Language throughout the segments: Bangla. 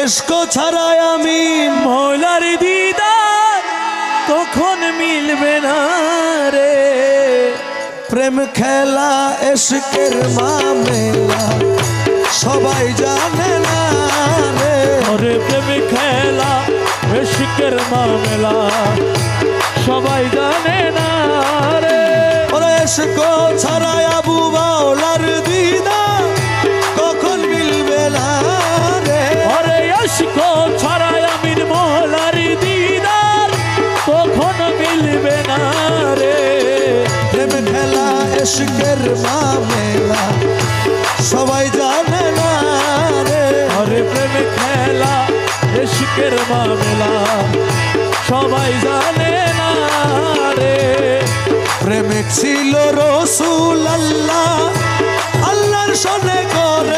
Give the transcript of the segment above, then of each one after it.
এসকো ছাড়াই আমি মৌলার দিদার কখন মিলবে না রে। প্রেম খেলা এসকের মামেলা সবাই জানে না রে। ওরে প্রেম খেলা এশকের মামলা সবাই জানে না রে। ওরে এসকো ছাড়াই আবু বাউলার দিদা এসকের মামেলা। সবাই জানে না রে। ওরে প্রেম খেলা এশকের মামলা। সবাই জানে না রে। প্রেমিক ছিল রসুল আল্লাহ। আল্লাহর সনে করে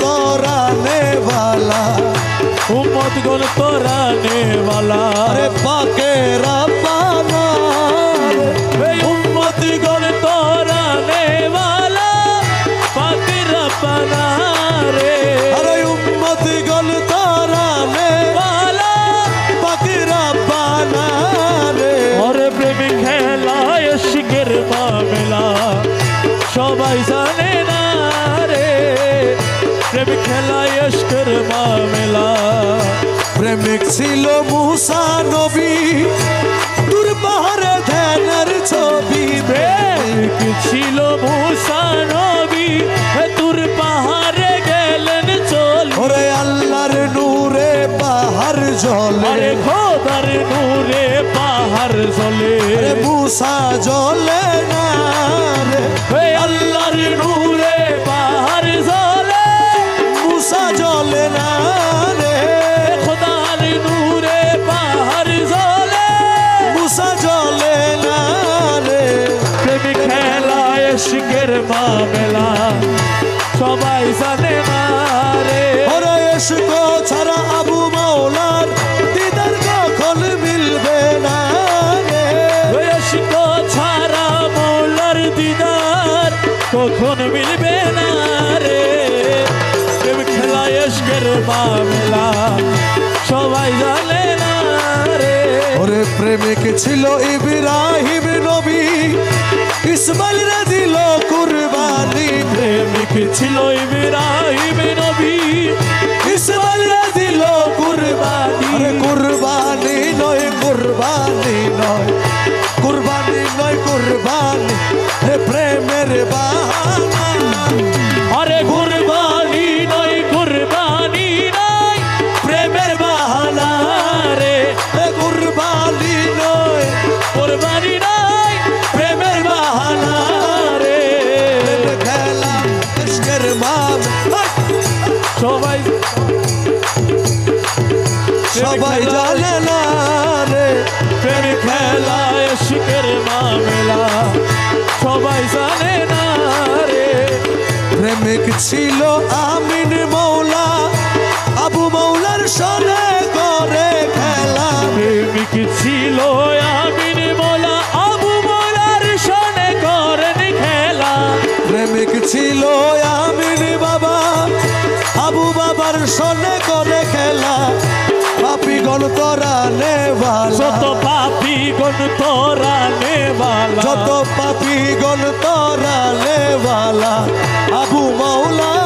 তরানে বালা উম্মত গণ তোরানে বালা রে পাকে রাব্বানা উম্মত গণ প্রেমিক ছিল মুসা নবী। দূর পাহাড়ে ধ্যানের ছবি প্রেমিক ছিল মুসা নবী। তুর পাহাড়ে গেলেন চল। ওরে আল্লাহর নূরে পাহাড় জলে। আরে খোদার নূরে পাহাড় আরে মুসা জলে না এশকের মামলা সবাই জানে না রে। ওরে এসকো ছাড়া আবু মাওলার দিদার কখন মিলবে না রে? এশক ছাড়া মৌলার দিদার কখন মিলবে না রে? প্রেম খেলা এশকের মামলা সবাই জানে না রে। ওরে প্রেমিক ছিল ইব্রাহিম নবী ইসমাইল রে দিল কুরবানি প্রেমিক ছিল ইব্রাহিম নবী। ইসমাইল দিল কুরবানি। আরে কুরবানি নয় কুরবানি নয়। কুরবানি নয় কুরবানি। হে প্রেমের বাহানা। আরে কুরবানি নয় কুরবানি নয়। প্রেমের বাহানা রে। কুরবানি নয়। কুরবানি নয়। সবাই সবাই জানে না রে প্রেম খেলা শিখের মামলা। সবাই জানে না রে। প্রেমিক ছিল আমিন মৌলা আবু মৌলার সনে সনে করে খেলা পাপি গণতরা তোরা যত পাপি গণ তোরা যত পাপি গণতরা তোরা আবু মৌলানা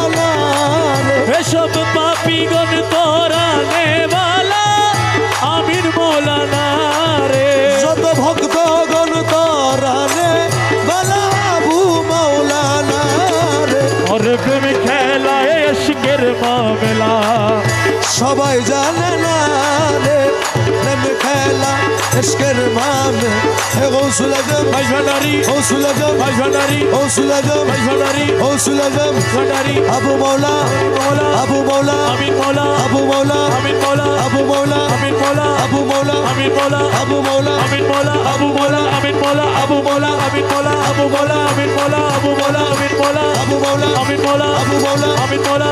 মামলা। সবাই জানে না রে প্রেম খেলা এসকের মামে হে গৌসুল আজম ভাই ভান্ডারি। গৌসুল আজম ভাই ভান্ডারি। গৌসুল আজম ভাই ভান্ডারি। গৌসুল আজম। ভান্ডারি। আবু মৌলা মোলা আবু মৌলা আমিন মোলা আবু মৌলা আমিন মোলা আবু মৌলা আমিন মোলা আবু মৌলা আমিন মোলা আবু মৌলা আমিন মোলা আবু মোলা আমিন মোলা আবু মোলা আমিন মোলা আবু মোলা আমিন মোলা আবু মোলা আমিন মোলা আবু মৌলা আমিন মোলা আবু মৌলা আমিন মোলা